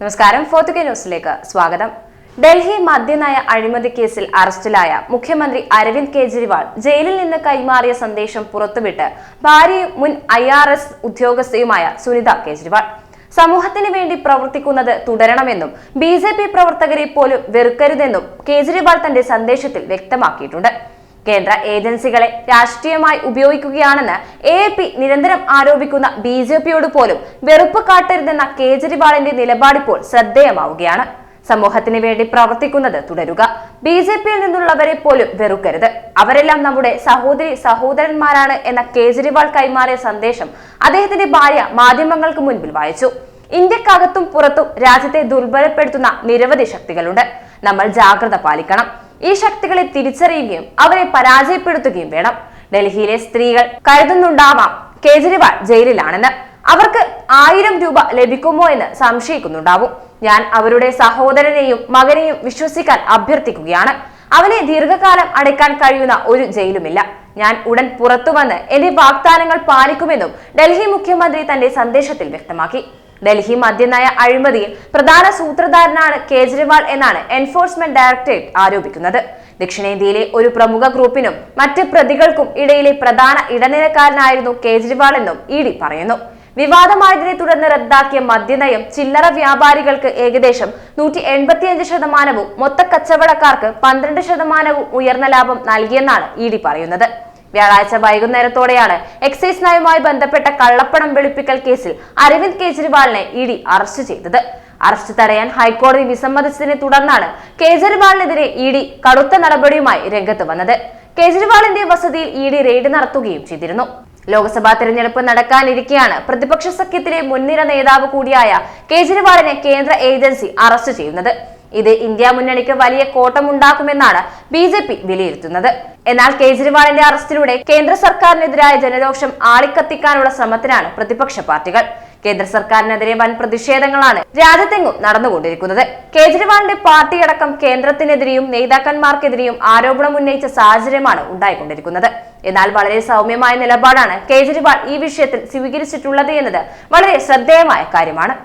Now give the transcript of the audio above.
നമസ്കാരം ഫോർത്തുകെ ന്യൂസിലേക്ക് സ്വാഗതം. ഡൽഹി മദ്യനയ അഴിമതി കേസിൽ അറസ്റ്റിലായ മുഖ്യമന്ത്രി അരവിന്ദ് കെജ്രിവാൾ ജയിലിൽ നിന്ന് കൈമാറിയ സന്ദേശം പുറത്തുവിട്ട് ഭാര്യയും മുൻ ഐ ആർ എസ് ഉദ്യോഗസ്ഥയുമായ സുനിത കേജ്രിവാൾ. സമൂഹത്തിന് വേണ്ടി പ്രവർത്തിക്കുന്നത് തുടരണമെന്നും ബി ജെ പി പ്രവർത്തകരെ പോലും വെറുക്കരുതെന്നും കേജ്രിവാൾ തന്റെ സന്ദേശത്തിൽ വ്യക്തമാക്കിയിട്ടുണ്ട്. കേന്ദ്ര ഏജൻസികളെ രാഷ്ട്രീയമായി ഉപയോഗിക്കുകയാണെന്ന് എ പി നിരന്തരം ആരോപിക്കുന്ന ബി ജെ പിയോട് പോലും വെറുപ്പ് കാട്ടരുതെന്ന കേജ്രിവാളിന്റെ നിലപാടിപ്പോൾ ശ്രദ്ധേയമാവുകയാണ്. സമൂഹത്തിന് വേണ്ടി പ്രവർത്തിക്കുന്നത് തുടരുക. ബി ജെ പിയിൽ നിന്നുള്ളവരെ പോലും വെറുക്കരുത്. അവരെല്ലാം നമ്മുടെ സഹോദരി സഹോദരന്മാരാണ് എന്ന കേജ്രിവാൾ കൈമാറിയ സന്ദേശം അദ്ദേഹത്തിന്റെ ഭാര്യ മാധ്യമങ്ങൾക്ക് മുൻപിൽ വായിച്ചു. ഇന്ത്യക്കകത്തും പുറത്തും രാജ്യത്തെ ദുർബലപ്പെടുത്തുന്ന നിരവധി ശക്തികളുണ്ട്. നമ്മൾ ജാഗ്രത പാലിക്കണം. ഈ ശക്തികളെ തിരിച്ചറിയുകയും അവരെ പരാജയപ്പെടുത്തുകയും വേണം. ഡൽഹിയിലെ സ്ത്രീകൾ കരുതുന്നുണ്ടാവാം കേജ്രിവാൾ ജയിലിലാണെന്ന്. അവർക്ക് ആയിരം രൂപ ലഭിക്കുമോ എന്ന് സംശയിക്കുന്നുണ്ടാവും. ഞാൻ അവരുടെ സഹോദരനെയും മകനെയും വിശ്വസിക്കാൻ അഭ്യർത്ഥിക്കുകയാണ്. അവനെ ദീർഘകാലം അടയ്ക്കാൻ കഴിയുന്ന ഒരു ജയിലുമില്ല. ഞാൻ ഉടൻ പുറത്തു വന്ന് എന്റെ വാഗ്ദാനങ്ങൾ പാലിക്കുമെന്നും ഡൽഹി മുഖ്യമന്ത്രി തന്റെ സന്ദേശത്തിൽ വ്യക്തമാക്കി. ഡൽഹി മദ്യനയ അഴിമതിയിൽ പ്രധാന സൂത്രധാരനാണ് കേജ്രിവാൾ എന്നാണ് എൻഫോഴ്സ്മെന്റ് ഡയറക്ടറേറ്റ് ആരോപിക്കുന്നത്. ദക്ഷിണേന്ത്യയിലെ ഒരു പ്രമുഖ ഗ്രൂപ്പിനും മറ്റ് പ്രതികൾക്കും ഇടയിലെ പ്രധാന ഇടനിലക്കാരനായിരുന്നു കേജ്രിവാൾ എന്നും ഇ ഡി പറയുന്നു. വിവാദമായതിനെ തുടർന്ന് റദ്ദാക്കിയ മദ്യനയം ചില്ലറ വ്യാപാരികൾക്ക് ഏകദേശം നൂറ്റി എൺപത്തിയഞ്ച് ശതമാനവും മൊത്ത കച്ചവടക്കാർക്ക് പന്ത്രണ്ട് ശതമാനവും ഉയർന്ന ലാഭം നൽകിയെന്നാണ് ഇ ഡി പറയുന്നത്. വ്യാഴാഴ്ച വൈകുന്നേരത്തോടെയാണ് എക്സൈസ് നയവുമായി ബന്ധപ്പെട്ട കള്ളപ്പണം വെളുപ്പിക്കൽ കേസിൽ അരവിന്ദ് കെജ്രിവാളിനെ ഇഡി അറസ്റ്റ് ചെയ്തത്. അറസ്റ്റ് തടയാൻ ഹൈക്കോടതി വിസമ്മതിച്ചതിനെ തുടർന്നാണ് കേജ്രിവാളിനെതിരെ ഇഡി കടുത്ത നടപടിയുമായി രംഗത്ത് വന്നത്. കേജ്രിവാളിന്റെ വസതിയിൽ ഇഡി റെയ്ഡ് നടത്തുകയും ചെയ്തിരുന്നു. ലോക്സഭാ തെരഞ്ഞെടുപ്പ് നടക്കാനിരിക്കെയാണ് പ്രതിപക്ഷ സഖ്യത്തിലെ മുൻനിര നേതാവ് കൂടിയായ കേജ്രിവാളിനെ കേന്ദ്ര ഏജൻസി അറസ്റ്റ് ചെയ്യുന്നത്. ഇത് ഇന്ത്യ മുന്നണിക്ക് വലിയ കോട്ടമുണ്ടാക്കുമെന്നാണ് ബി ജെ പി വിലയിരുത്തുന്നത്. എന്നാൽ കേജ്രിവാളിന്റെ അറസ്റ്റിലൂടെ കേന്ദ്ര സർക്കാരിനെതിരായ ജനരോഷം ആളിക്കത്തിക്കാനുള്ള ശ്രമത്തിനാണ് പ്രതിപക്ഷ പാർട്ടികൾ. കേന്ദ്ര സർക്കാരിനെതിരെ വൻ പ്രതിഷേധങ്ങളാണ് രാജ്യത്തെങ്ങും നടന്നുകൊണ്ടിരിക്കുന്നത്. കേജ്രിവാളിന്റെ പാർട്ടിയടക്കം കേന്ദ്രത്തിനെതിരെയും നേതാക്കന്മാർക്കെതിരെയും ആരോപണം ഉന്നയിച്ച സാഹചര്യമാണ് ഉണ്ടായിക്കൊണ്ടിരിക്കുന്നത്. എന്നാൽ വളരെ സൗമ്യമായ നിലപാടാണ് കേജ്രിവാൾ ഈ വിഷയത്തിൽ സ്വീകരിച്ചിട്ടുള്ളത് എന്നത് വളരെ ശ്രദ്ധേയമായ കാര്യമാണ്.